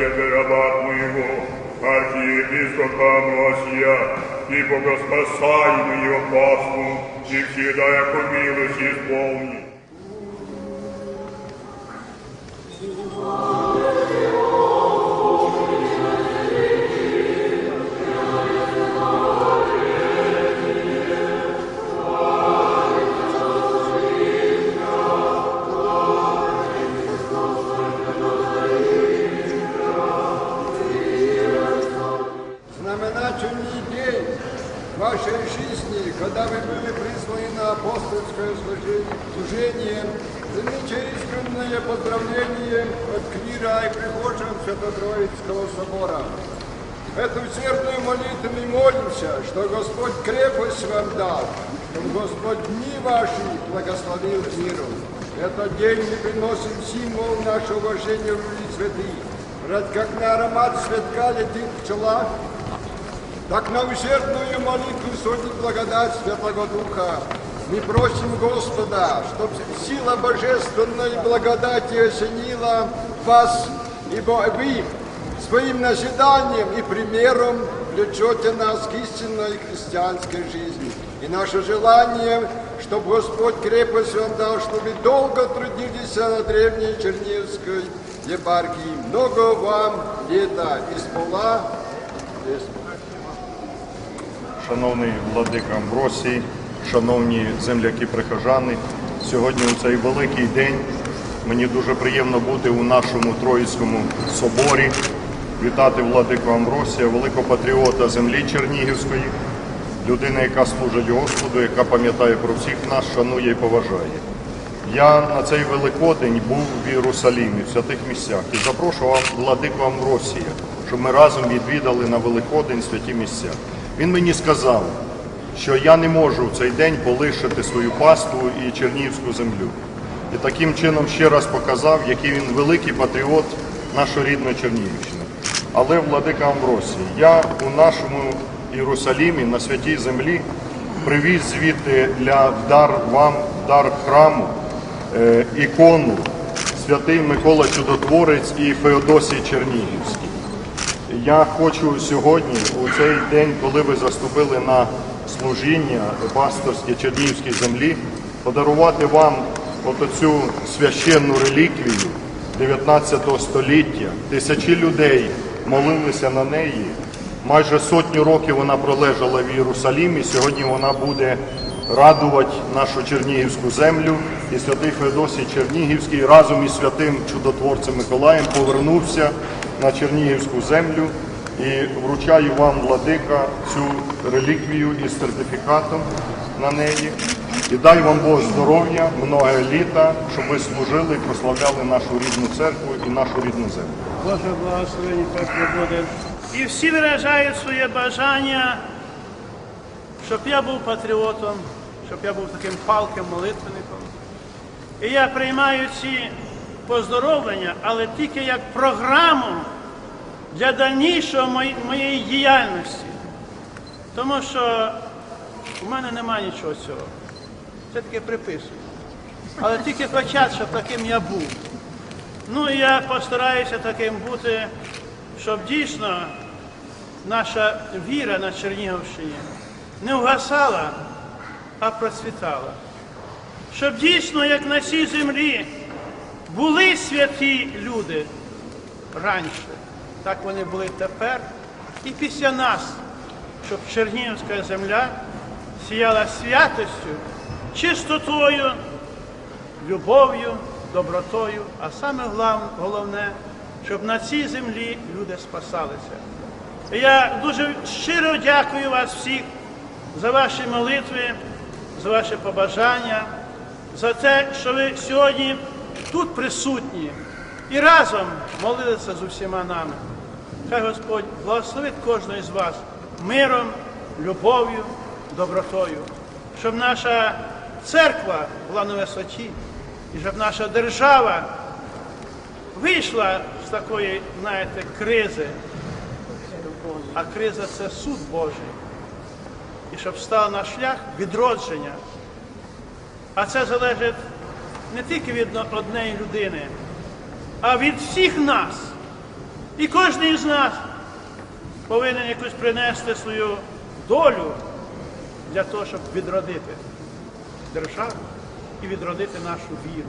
тебе раба твоего, архиепископа Моисея, и богоспасай мы его пасму, и всегда яко милость исполни. Вашей жизни, когда вы были призваны на апостольское служение, примите искреннее поздравление от клира и прихожан Свято-Троицкого собора. Эту усердную молитву мы молимся, что Господь крепость вам дал, чтобы Господь дни ваши благословил миру. Этот день мы приносим символ нашего уважения в люди святых. Как на аромат цветка летит пчела, так на усердную молитву судит благодать Святого Духа. Мы просим Господа, чтобы сила божественной благодати осенила вас, ибо вы своим назиданием и примером влечете нас к истинной христианской жизни. И наше желание, чтобы Господь крепость вам дал, чтобы долго трудились на древней Чернигівській епархии. Много вам лета из пола, Шановний владика Амбросій, шановні земляки-прихожани, сьогодні у цей великий день мені дуже приємно бути у нашому Троїцькому соборі, вітати владику Амбросія, великого патріота землі Чернігівської, людина, яка служить Господу, яка пам'ятає про всіх нас, шанує і поважає. Я на цей Великодень був в Єрусалімі, в святих місцях, і запрошував владику Амбросія, щоб ми разом відвідали на Великодень святі місця. Він мені сказав, що я не можу в цей день полишити свою паству і чернігівську землю. І таким чином ще раз показав, який він великий патріот нашої рідної Чернігівщини. Але владика Амбросій, я у нашому Єрусалімі на святій землі привіз звідти для дар вам, дар храму, е, ікону святий Микола Чудотворець і Феодосій Чернігівський. Я хочу сьогодні, у цей день, коли ви заступили на служіння пасторське Чернігівській землі, подарувати вам от священну реліквію 19 століття. Тисячі людей молилися на неї. Майже сотню років вона пролежала в Єрусалімі. Сьогодні вона буде радувати нашу Чернігівську землю. І святий Феодосій Чернігівський разом із святим чудотворцем Миколаєм повернувся на Чернігівську землю і вручаю вам, владика, цю реліквію із сертифікатом на неї. І дай вам Бог здоров'я, много літа, щоб ви служили і прославляли нашу рідну церкву і нашу рідну землю. Боже благословені так не буде. І всі виражають своє бажання, щоб я був патріотом, щоб я був таким палким молитвенником. І я приймаю ці поздоровлення, але тільки як програму для дальнішого моєї діяльності. Тому що у мене немає нічого цього. Це таке приписую. Але тільки хочуть, щоб таким я був. Ну і я постараюся таким бути, щоб дійсно наша віра на Чернігівщині не вгасала, а процвітала. Щоб дійсно, як на цій землі, були святі люди раніше, так вони були тепер і після нас, щоб Чернігівська земля сіяла святостю, чистотою, любов'ю, добротою, а саме головне, щоб на цій землі люди спасалися. Я дуже щиро дякую вас всіх за ваші молитви, за ваші побажання, за те, що ви сьогодні тут присутні і разом молилися з усіма нами. Хай Господь благословить кожного із вас миром, любов'ю, добротою, щоб наша церква була на висоті, і щоб наша держава вийшла з такої, знаєте, кризи. А криза це суд Божий. І щоб стала на шлях відродження. А це залежить не тільки від однієї людини, а від всіх нас. І кожен із нас повинен якусь принести свою долю для того, щоб відродити державу і відродити нашу віру.